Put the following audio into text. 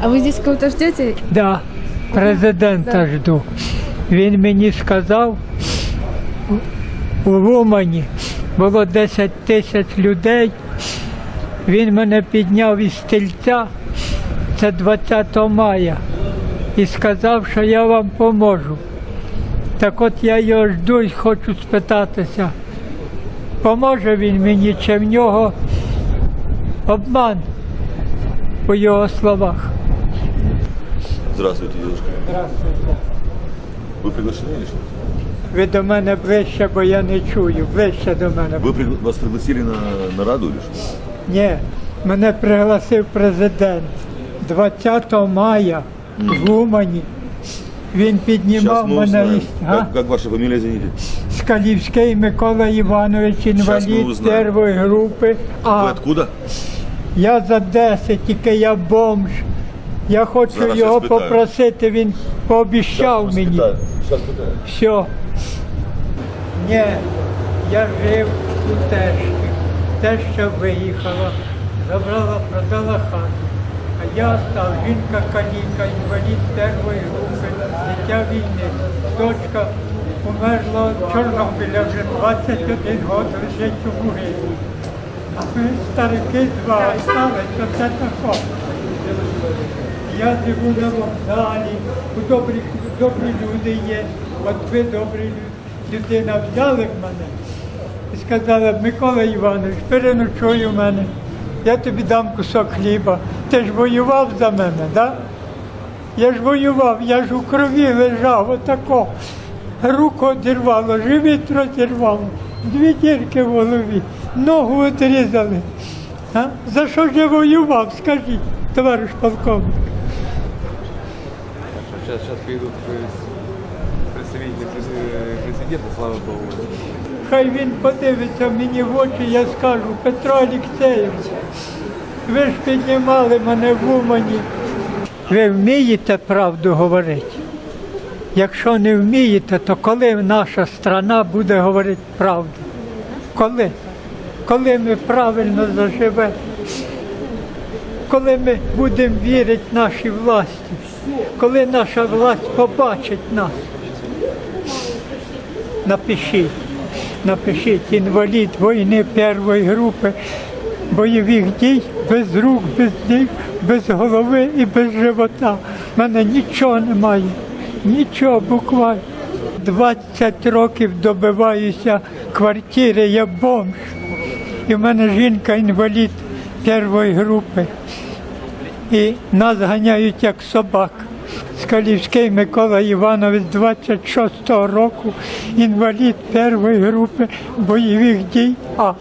А вы здесь кого-то ждете? Да, президента Да. жду. Він мені сказав, у Умані було 10 тисяч людей. Він мене підняв із стільця, це 20 мая, і сказав, що я вам поможу. Так от я його жду і хочу спитатися, поможе він мені, чи в нього обман по його словах. Здравствуйте, девушка. Здравствуйте. Вы приглашены или что? Ви до мене ближче, бо я не чую. Ближче до мене. Вы пригла- вас пригласили на нараду или что? Ні, мене пригласив президент 20 мая в Умані. Він піднімав мы мене узнаем. із га? Как, как ваша фамилия, извините? Скалівський Микола Іванович, ми інвалід узнаємо. першої групи. Вы А откуда? я за 10, тільки я бомж. Я хочу Зараз я його спитаю. попросити, він пообіцяв мені. Сейчас пытаю. Все. Ні, я жив у тещі. Теща виїхала, забрала, продала хату. А я став жінка каліка, інвалід першої групи, дитя війни. Дочка померла в Чорнобиля вже 21 год лежить у могилі. А ми старики два остались, оце тако. Я живу на вокзалі, у добрі, добрі люди є. От ви добрі лю- людина взяли в мене і сказали, Микола Іванович, переночуй у мене, я тобі дам кусок хліба. Ти ж воював за мене, так? Да? Я ж воював, я ж у крові лежав, отако. Руку одірвало, живіт розірвало, дві дірки в голові, ногу одрізали. А? За що ж я воював, скажіть, товариш полковник? Сейчас, сейчас приедут представители президента, слава богу. Хай він подивиться мені в очі, я скажу, Петро Олексійович, ви ж піднімали мене в Умані. Ви вмієте правду говорити? Якщо не вмієте, то коли наша страна буде говорити правду? Коли? Коли ми правильно заживемо? Коли ми будемо вірити нашій власті? Коли наша власть побачить нас? Напишіть, напишіть, інвалід війни першої групи, бойових дій, без рук, без ніг, без голови і без живота. У мене нічого немає, нічого буквально. 20 років добиваюся квартири, я бомж. І в мене жінка інвалід першої групи. І нас ганяють як собак. Скалівський Микола Іванович 26-го року, інвалід першої групи бойових дій. А